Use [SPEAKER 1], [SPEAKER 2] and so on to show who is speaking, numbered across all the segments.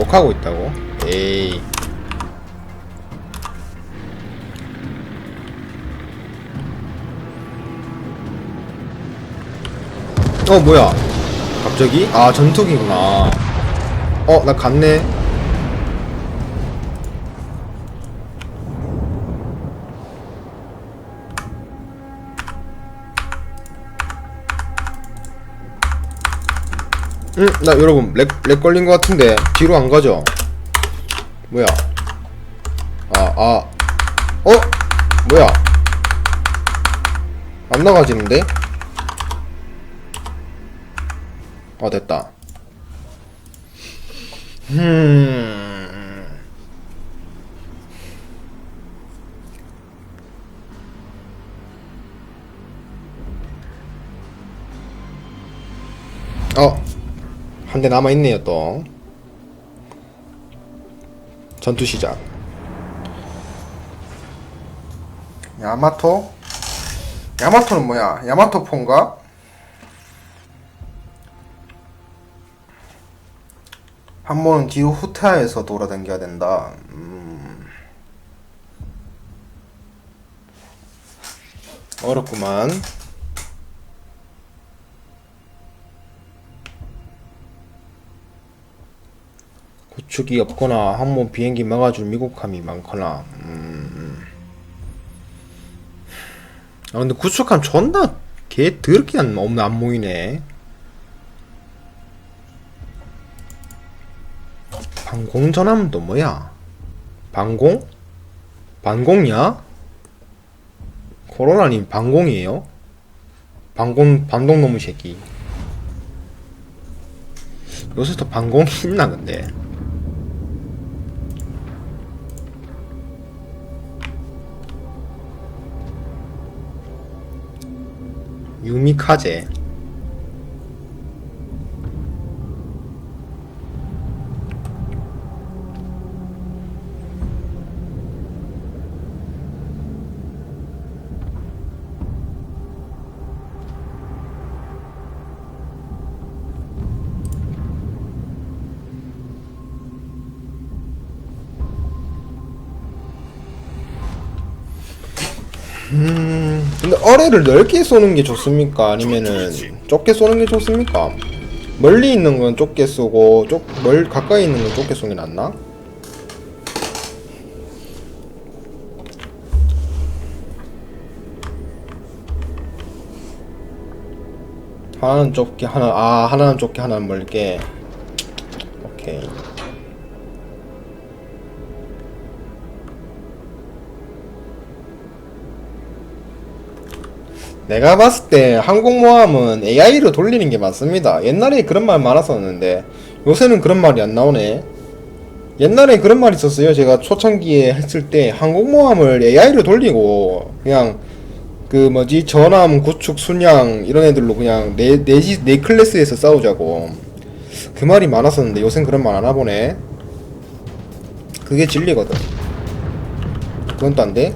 [SPEAKER 1] 욕하고 있다고? 에이. 어, 뭐야? 갑자기? 아, 전투기구나. 어, 나 갔네. 응, 나 여러분 렉, 렉 걸린 것 같은데 뒤로 안 가죠? 뭐야? 아, 아, 어? 뭐야? 안 나가지는데? 아, 됐다. 음. 어, 한 대 남아있네요, 또. 전투 시작. 야마토? 야마토는 뭐야? 야마토폰가? 한 번은 뒤로 후퇴하여서 돌아다녀야 된다. 음. 어렵구만. 축이 없거나 항모 비행기 막아줄 미국함이 많거나. 음. 아 근데 구축함 존나 개 더럽게 안, 없네 안 모이네. 방공전함도 뭐야? 방공? 반공이야? 코로나님 방공이에요? 방공 반동 놈의 새끼. 요새 또 방공이 있나 근데? 유미카제. 어뢰를 넓게 쏘는 게 좋습니까? 아니면은 좁게 쏘는 게 좋습니까? 멀리 있는 건 좁게 쏘고 쪽, 멀 가까이 있는 건 좁게 쏘는 게 낫나? 하나는 좁게 하나 아 하나는 좁게 하나는 멀게 오케이 내가 봤을 때 항공모함은 AI로 돌리는 게 맞습니다. 옛날에 그런 말 많았었는데 요새는 그런 말이 안 나오네. 옛날에 그런 말이 있었어요. 제가 초창기에 했을 때 항공모함을 AI로 돌리고 그냥 그 뭐지 전함, 구축, 순양 이런 애들로 그냥 네, 네, 시- 네 클래스에서 싸우자고 그 말이 많았었는데 요새는 그런 말 안 하보네. 그게 진리거든. 그건 돼?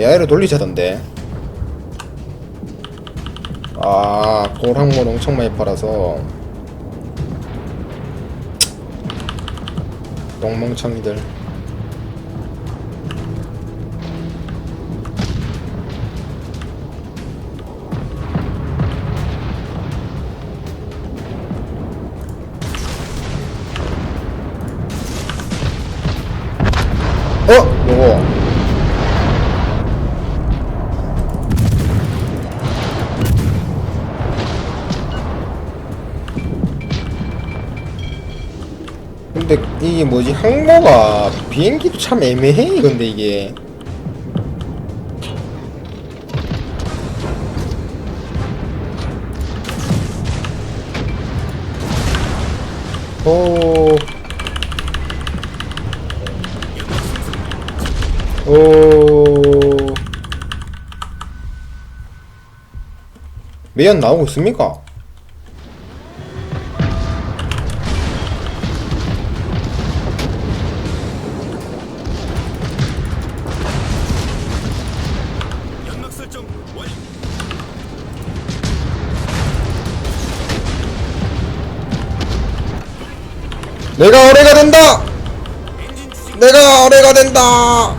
[SPEAKER 1] AI로 돌리자던데. 아, 골항몰 엄청 많이 팔아서. 똥멍청이들. 뭐지 항모가 비행기도 참 애매해 근데 이게 오. 오. 매연 나오고 있습니까? 된다!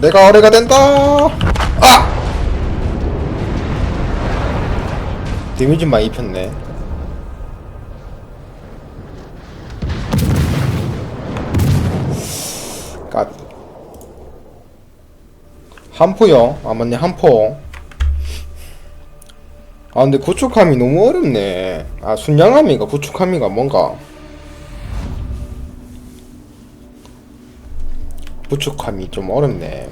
[SPEAKER 1] 내가 어뢰가 된다!
[SPEAKER 2] 아!
[SPEAKER 1] 데미지 많이 입혔네. 까비. 한포요? 아, 맞네, 한포. 아, 근데 구축함이 너무 어렵네. 아, 순양함이가 구축함이가 뭔가. 구축함이 좀 어렵네.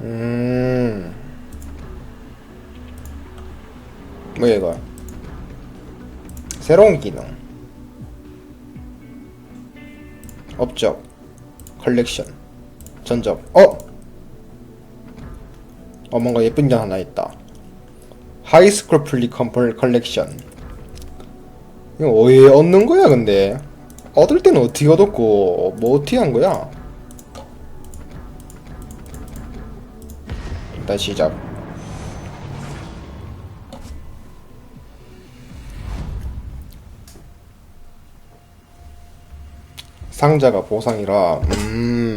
[SPEAKER 1] 음. 뭐야 이거? 새로운 기능. 업적. 컬렉션. 전적. 어? 어 뭔가 예쁜 게 하나 있다. 하이스쿨 플리 컴플 컬렉션. 이거 왜 얻는 거야 근데? 얻을 때는 어떻게 얻었고 뭐 어떻게 한 거야? 일단 시작. 상자가 보상이라 음. 음.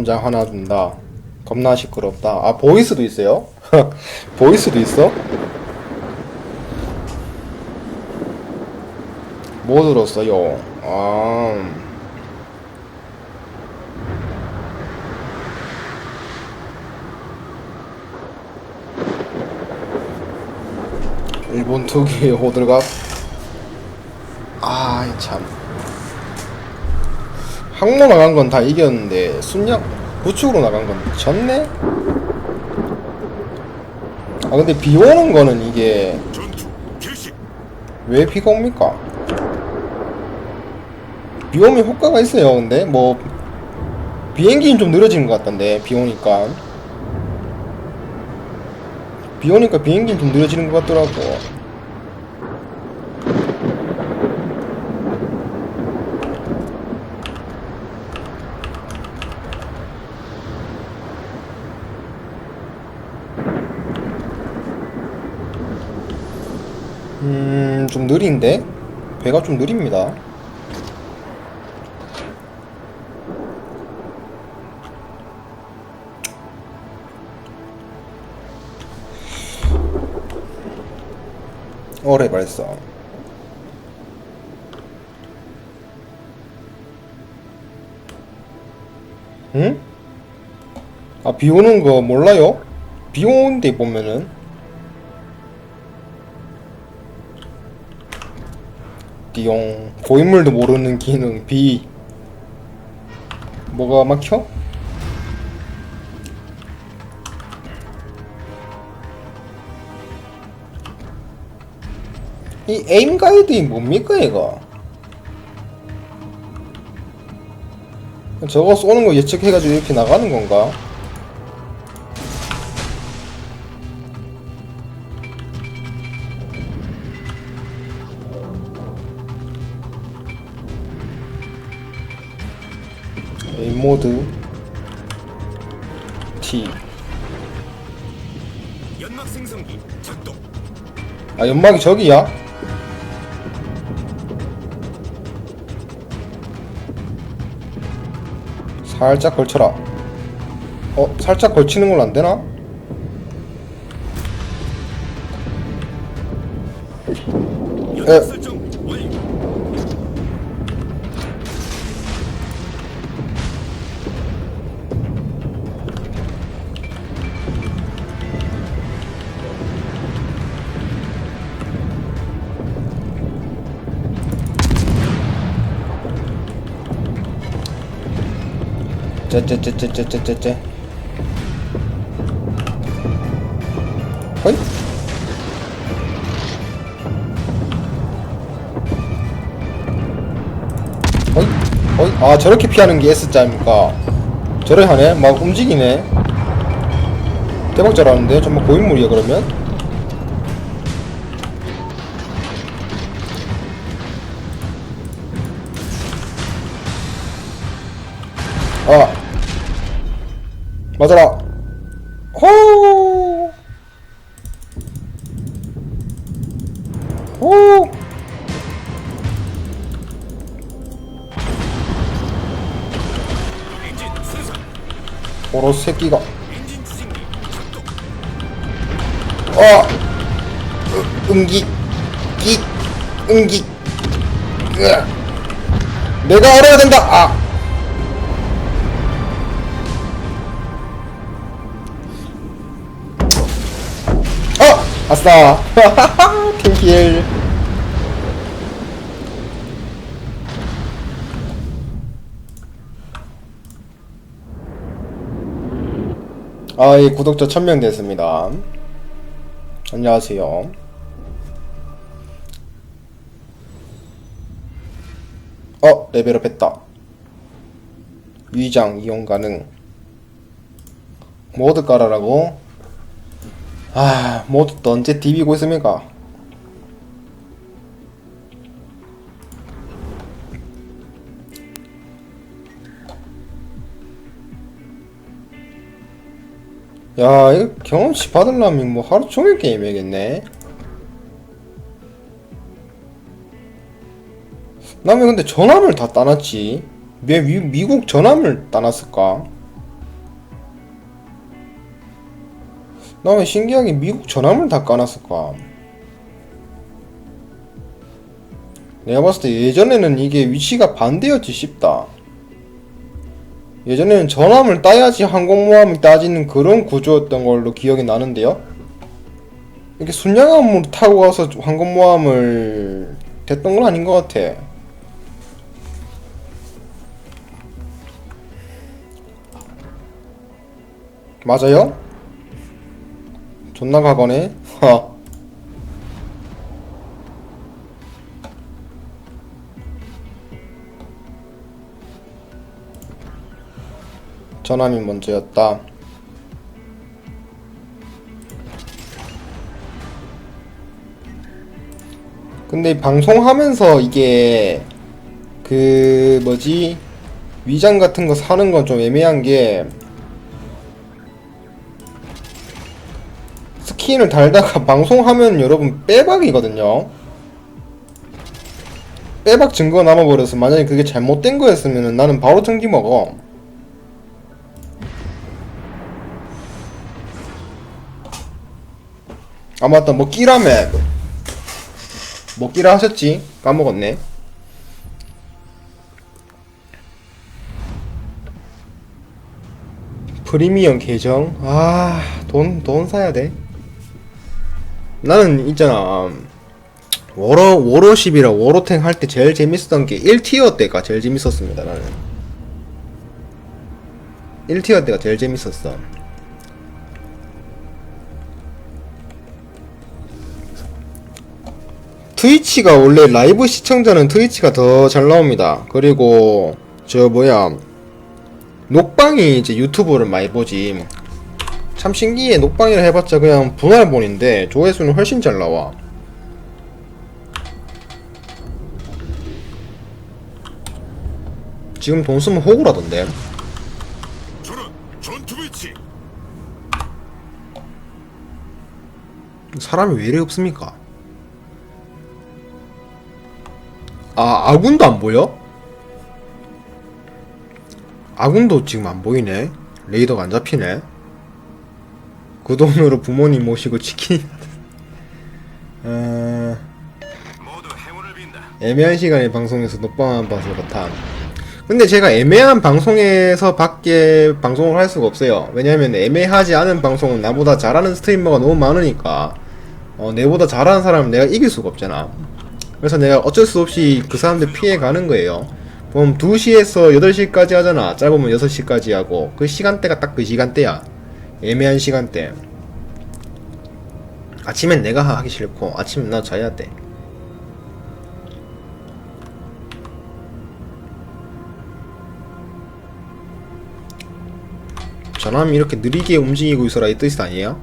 [SPEAKER 1] 함장 하나 준다. 겁나 시끄럽다. 아, 보이스도 있어요? 보이스도 있어? 뭐 들었어요? 아. 일본 특유의 호들갑. 아, 이 참. 항로 나간 건 다 이겼는데 순양 우측으로 나간 건 졌네. 아 근데 비 오는 거는 이게. 왜 비가 옵니까? 비 오면 효과가 있어요. 근데 뭐 비행기는 좀 느려지는 것 같던데 비 오니까 비 오니까 비행기는 좀 느려지는 것 같더라고. 좀 느린데? 배가 좀 느립니다. 어뢰 발사. 응? 아, 비 오는 거 몰라요? 비 오는데 보면은 띠용 고인물도 모르는 기능 B 뭐가 막혀? 이 에임 가이드이 뭡니까 이거? 저거 쏘는 거 예측해가지고 이렇게 나가는 건가? 연막이 저기야? 살짝 걸쳐라 어? 살짝 걸치는 걸로 안 되나?
[SPEAKER 2] 연막
[SPEAKER 1] 에. 째째째째째째째 허이? 허이? 허이? 아 저렇게 피하는 게 S자입니까? 저래 하네? 막 움직이네 대박 잘하는데? 정말 고인물이야 그러면? 아 맞아라 호 호! 오로 새끼가. 어 으, 응기 기 응기 으아. 내가 알아야 된다 아 아싸. 팀킬 아이 구독자 1000명 됐습니다. 안녕하세요. 어 레벨업 했다. 위장 이용 가능. 모드 깔아라고 아 모드 또 언제 디비고 있습니까 야 이거 경험치 받으려면 뭐 하루 종일 게임 해야겠네 나왜 근데 전함을 다 따놨지? 왜 미, 미국 전함을 따놨을까? 나 왜 신기하게 미국 전함을 다 까놨을까? 내가 봤을 때 예전에는 이게 위치가 반대였지 싶다. 예전에는 전함을 따야지 항공모함을 따지는 그런 구조였던 걸로 기억이 나는데요. 이렇게 순양함을 타고 가서 항공모함을 됐던 건 아닌 것 같아. 맞아요? 존나 가거네. 허. 전함이 먼저였다. 근데 방송하면서 이게 그 뭐지 위장 같은 거 사는 건 좀 애매한 게 스킨을 달다가 방송하면 여러분 빼박이거든요. 빼박 증거 남아버려서 만약에 그게 잘못된 거였으면 나는 바로 등기 먹어. 아 맞다 뭐 끼라 하셨지? 까먹었네 프리미엄 계정 아 돈 돈 사야 돼 나는 있잖아 워러 워러십이랑 워로탱 할 때 제일 재밌었던 게 1티어 때가 제일 재밌었습니다 나는 1티어 때가 제일 재밌었어 트위치가 원래 라이브 시청자는 트위치가 더 잘 나옵니다. 그리고 저 뭐야 녹방이 이제 유튜브를 많이 보지. 참 신기해. 녹방이라 해봤자 그냥 분할본인데 조회수는 훨씬 잘 나와. 지금 돈 쓰면 호구라던데. 사람이 왜 이래 없습니까? 아, 아군도 안 보여? 아군도 지금 안 보이네. 레이더가 안 잡히네. 그 돈으로 부모님 모시고 치킨. 어. 애매한 시간에 방송에서 녹방만 봐서 그렇다. 근데 제가 애매한 방송에서 밖에 방송을 할 수가 없어요. 왜냐하면 애매하지 않은 방송은 나보다 잘하는 스트리머가 너무 많으니까 어, 내보다 잘하는 사람을 내가 이길 수가 없잖아. 그래서 내가 어쩔 수 없이 그 사람들 피해 가는 거예요. 그럼 2시에서 8시까지 하잖아. 짧으면 6시까지 하고 그 시간대가 딱 그 시간대야. 애매한 시간대. 아침엔 내가 하기 싫고 아침엔 나 자야 돼. 전함이 이렇게 느리게 움직이고 있어라 이 뜻이 아니에요?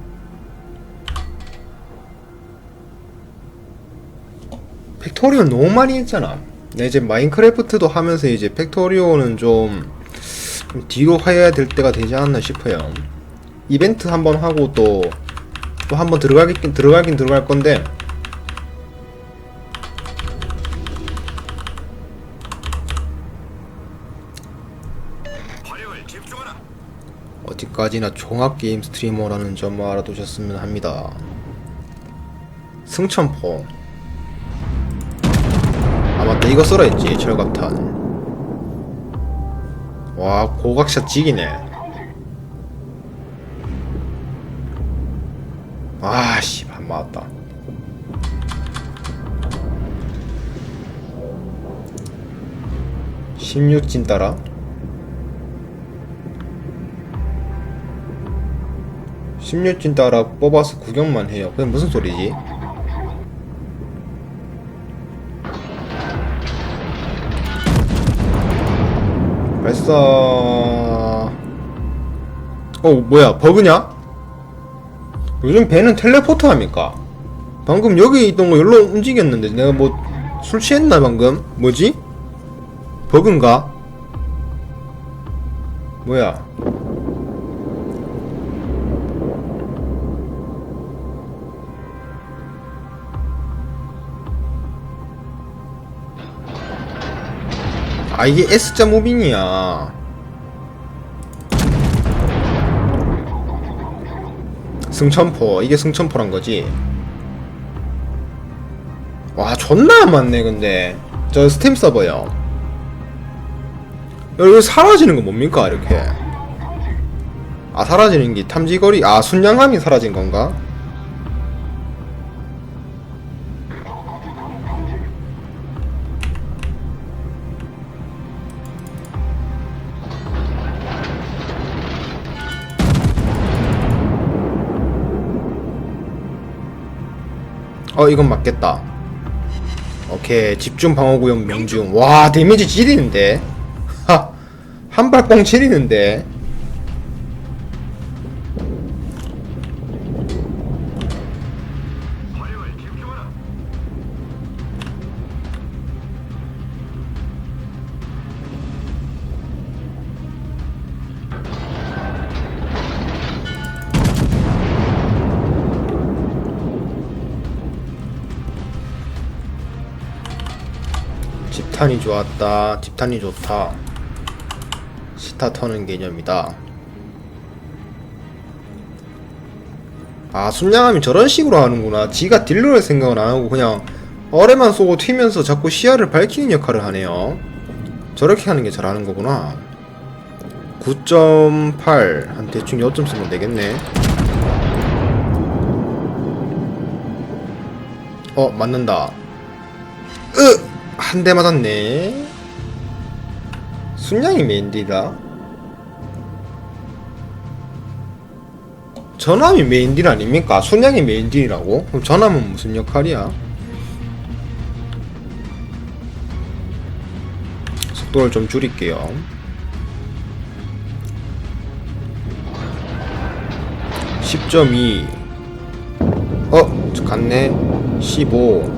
[SPEAKER 1] 팩토리온 너무 많이 했잖아. 내 이제 마인크래프트도 하면서 이제 팩토리온은 좀, 좀 뒤로 해야 될 때가 되지 않나 싶어요. 이벤트 한번 하고 또, 또 한번 들어가긴, 들어가긴 들어갈 건데. 어디까지나 종합게임 스트리머라는 점을 알아두셨으면 합니다. 승천포. 아, 맞다. 이거 써라 했지. 철갑탄. 와, 고각샷 지기네. 아, 씨, 안 맞았다. (16진) 따라 16진 따라 뽑아서 구경만 해요. 그게 무슨 소리지? 발사. 어, 뭐야, 버그냐? 요즘 배는 텔레포트 합니까? 방금 여기 있던 거 여기로 움직였는데 내가 뭐 술 취했나 방금? 뭐지? 버그인가? 뭐야? 아 이게 S자 무빙이야 승천포. 이게 승천포란 거지? 와 존나 안 맞네 근데. 저 스팀 서버요. 여기 사라지는 거 뭡니까 이렇게? 아 사라지는 게 탐지거리? 아 순양함이 사라진 건가? 어 이건 맞겠다. 오케이 집중 방어구역 명중. 와 데미지 지리는데? 하 한발뽕 지리는데 집탄이 좋았다. 집탄이 좋다. 시타 터는 개념이다. 아 순양함이 저런 식으로 하는구나. 지가 딜러를 생각은 안하고 그냥 어뢰만 쏘고 튀면서 자꾸 시야를 밝히는 역할을 하네요. 저렇게 하는 게 잘하는 거구나. 9.8 한 대충 요점 쓰면 되겠네. 어 맞는다. 으! 한 대 맞았네. 순양이 메인딜이다. 전함이 메인딜 아닙니까? 순양이 메인딜이라고? 그럼 전함은 무슨 역할이야? 속도를 좀 줄일게요. (10.2) 어? 저 갔네 (15)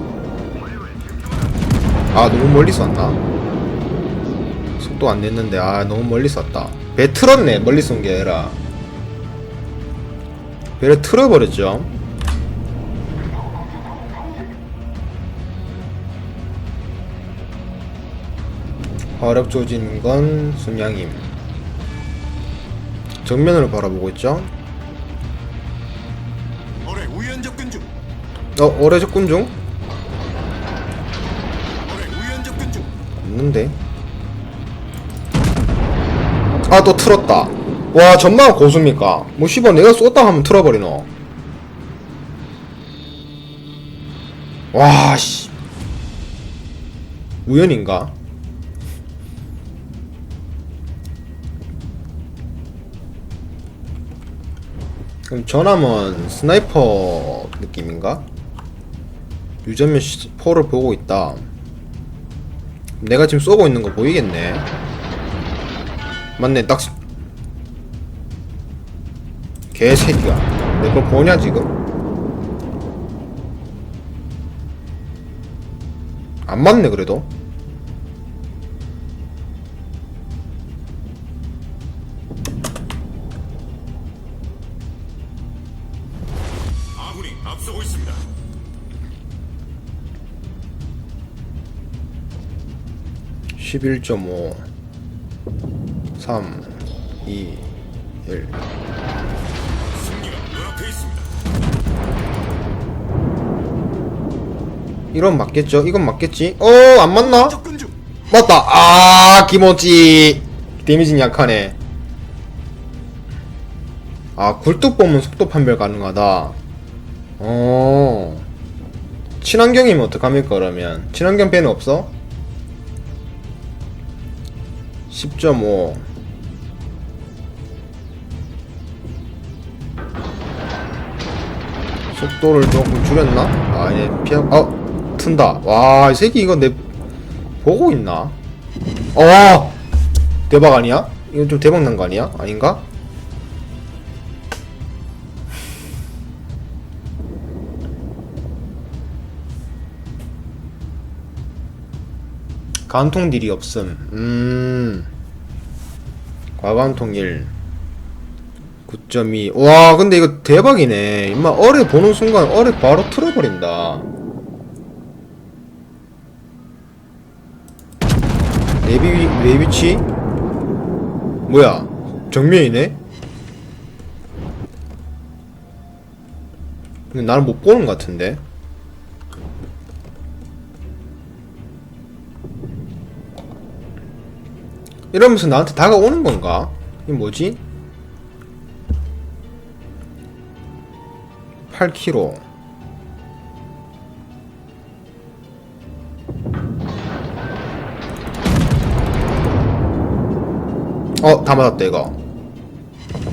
[SPEAKER 1] 아 너무 멀리 쐈나? 속도 안 냈는데 아 너무 멀리 쐈다 배 틀었네 멀리 쏜 게 아니라 배를 틀어버렸죠 화력 조진 건 순양임 정면으로 바라보고 있죠.
[SPEAKER 2] 어
[SPEAKER 1] 오래 접근 중? 없는데. 아 또 틀었다. 와 전망 고수입니까? 뭐 씨발 내가 쏟다 하면 틀어버리노. 와씨. 우연인가? 그럼 전함은 스나이퍼 느낌인가? 유전면 시- 포를 보고 있다 내가 지금 쏘고 있는 거 보이겠네. 맞네 딱 쏘- 개새끼야. 내 걸 보냐 지금? 안 맞네 그래도 11.5 3 2 1 이건 맞겠죠? 이건 맞겠지? 어, 안 맞나? 맞다! 아, 기모찌! 데미지는 약하네. 아, 굴뚝범은 속도 판별 가능하다. 어. 친환경이면 어떡합니까, 그러면? 친환경 펜은 없어? 10.5. 속도를 조금 줄였나? 아, 얘 피하, 어, 튼다. 와, 이 새끼 이거 내, 보고 있나? 어! 대박 아니야? 이거 좀 대박 난 거 아니야? 아닌가? 관통 딜이 없음. 음. 과관통 1. 9.2. 와, 근데 이거 대박이네. 임마, 어뢰 보는 순간 어뢰 바로 틀어버린다. 내비, 위- 내 위치? 뭐야? 정면이네? 근데 나를 못 보는 것 같은데? 이러면서 나한테 다가오는 건가? 이게 뭐지? 8km 어, 다 맞았다, 이거.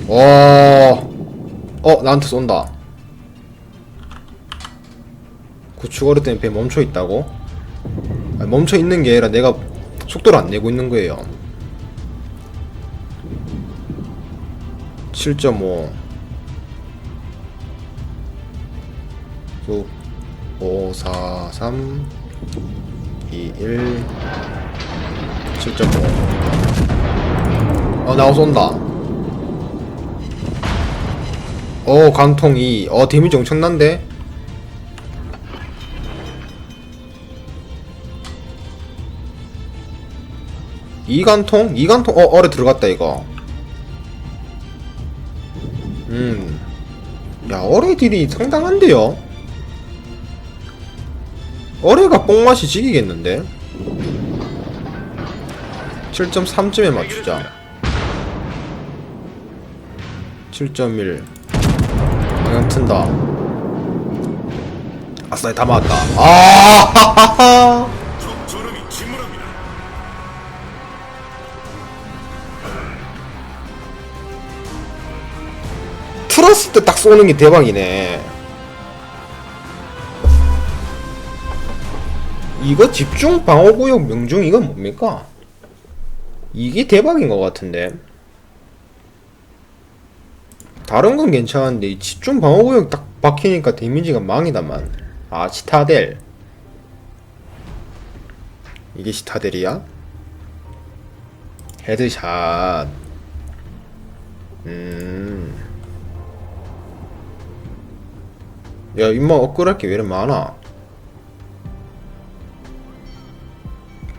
[SPEAKER 1] 어, 어, 나한테 쏜다. 구축어뢰 때문에 배 멈춰 있다고? 아니, 멈춰 있는 게 아니라 내가 속도를 안 내고 있는 거예요. 7.5또 5, 4, 3 2, 1 7.5 어, 나와 쏜다. 어, 관통 2. 어, 데미지 엄청난데? 이관통? 이관통? 어, 어뢰 들어갔다, 이거. 음. 야, 어뢰들이 상당한데요? 어뢰가 뽕맛이 지기겠는데? 7.3쯤에 맞추자. 7.1 방향 튼다 아싸 다 맞았다 아 틀었을 때 딱 쏘는 게 대박이네 이거 집중 방어구역 명중 이건 뭡니까? 이게 대박인 것 같은데 다른 건 괜찮은데 이 집중 방어구역 딱 박히니까 데미지가 망이다만 아 시타델 이게 시타델이야? 헤드샷 음. 야, 임마 업글할 게 왜 이렇게 많아?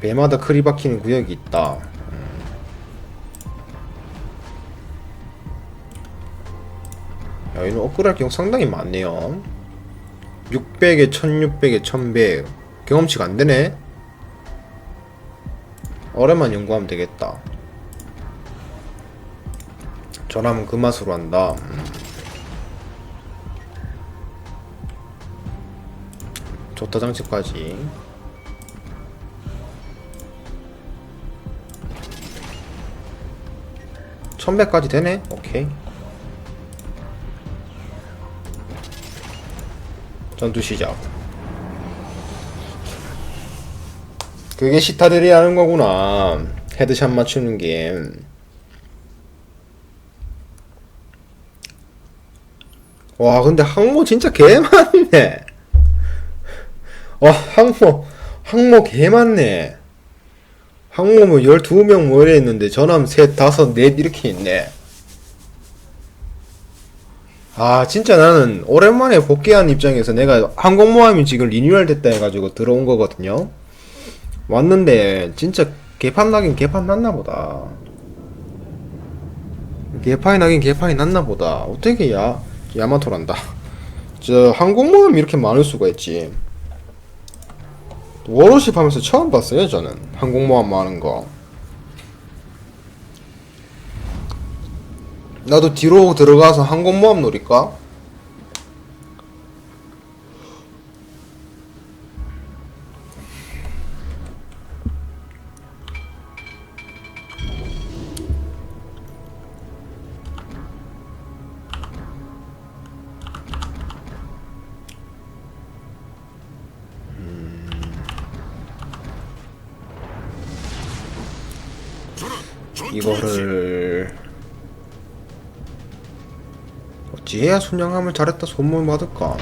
[SPEAKER 1] 배마다 크리 박히는 구역이 있다. 음. 야, 이는 업글할 게 상당히 많네요. 600에 1600에 1100. 경험치가 안 되네? 어뢰만 연구하면 되겠다. 전하면 그 맛으로 한다. 음. 좋다 장치까지. 천배까지 되네? 오케이. 전투 시작. 그게 시타들이 하는 거구나. 헤드샷 맞추는 게. 와 근데 항모 진짜 개 많네 와 항모 항모 개 많네. 항모 뭐 12명 뭐 이래 있는데 전함 셋 다섯 넷 이렇게 있네. 아 진짜 나는 오랜만에 복귀한 입장에서 내가 항공모함이 지금 리뉴얼 됐다 해가지고 들어온 거거든요. 왔는데 진짜 개판 나긴 개판 났나 보다. 개판이 나긴 개판이 났나 보다. 어떻게 야 야마토란다. 저 항공모함이 이렇게 많을 수가 있지 워로십 하면서 처음 봤어요 저는 항공모함 많은 거 나도 뒤로 들어가서 항공모함 노릴까? 이거를 어찌해야 순양함을 잘했다 소문 받을까?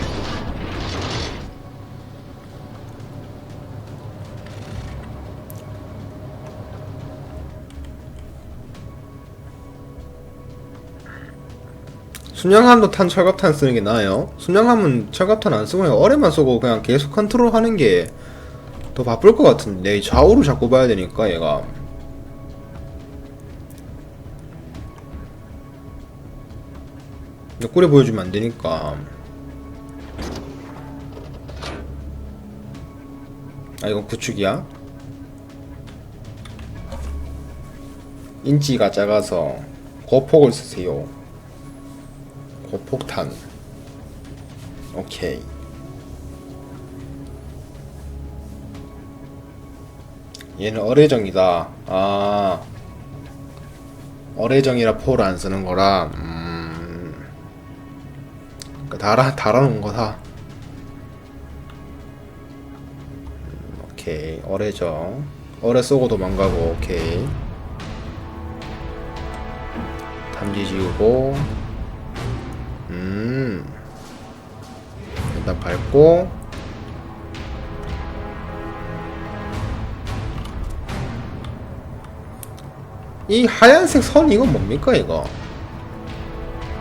[SPEAKER 1] 순양함도 탄 철갑탄 쓰는 게 나아요. 순양함은 철갑탄 안 쓰고 그냥 어뢰만 쏘고 그냥 계속 컨트롤 하는 게 더 바쁠 것 같은데 이 좌우를 자꾸 봐야 되니까 얘가 옆구리 보여주면 안 되니까. 아, 이건 구축이야? 인치가 작아서 고폭을 쓰세요. 고폭탄. 오케이. 얘는 어뢰정이다. 아. 어뢰정이라 포를 안 쓰는 거라. 음. 그 달아 달아놓은 거다. 음, 오케이 어뢰정. 어뢰 쏘고 도망가고 오케이. 담지 지우고. 음. 일단 밟고. 이 하얀색 선 이건 뭡니까 이거?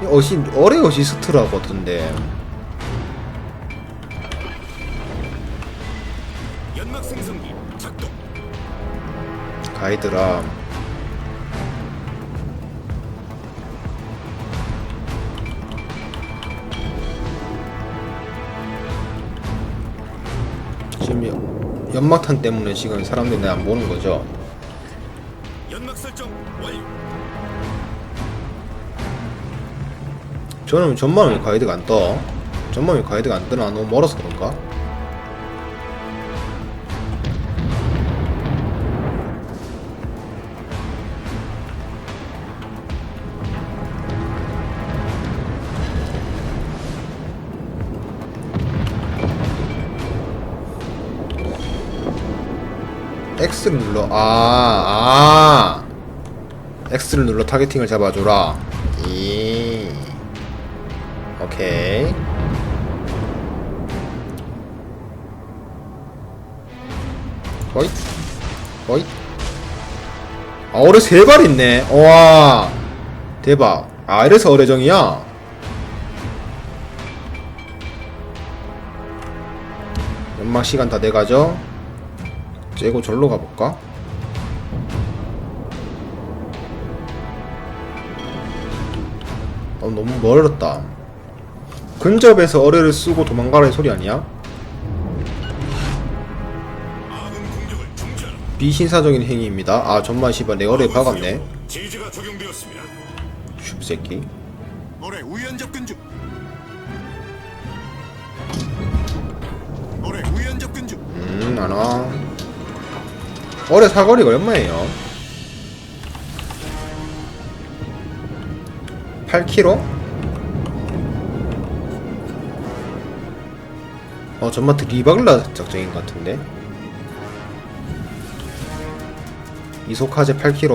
[SPEAKER 1] 이 어시 어뢰 어시스트라 같은데
[SPEAKER 2] 연막 생성기 작동.
[SPEAKER 1] 가이드라 지금 연- 연막탄 때문에 지금 사람들이 내안 보는 거죠? 저는 왜 가이드가 안 떠? 왜 가이드가 안 뜨나? 너무 멀어서 그런가? X를 눌러 아, 아. X를 눌러 타겟팅을 잡아줘라. 이. 오케이. 어이. 어이. 아, 어뢰 세발 있네. 와. 대박. 아, 이래서 어뢰정이야? 연막 시간 다 돼가죠? 째고 절로 가볼까? 어, 너무 멀었다. 근접에서 어뢰를 쓰고 도망가라는 소리 아니야? 비신사적인 행위입니다. 아, 전만 씨발 내 어뢰 박았네. 슈새끼.
[SPEAKER 2] 올해 우연 접근 중. 올해 우연 접근 중.
[SPEAKER 1] 음, 안 와. 어뢰 사거리가 얼마예요? 8km? 어, 전마트 리바글라 작전인 것 같은데. 이소카제 8km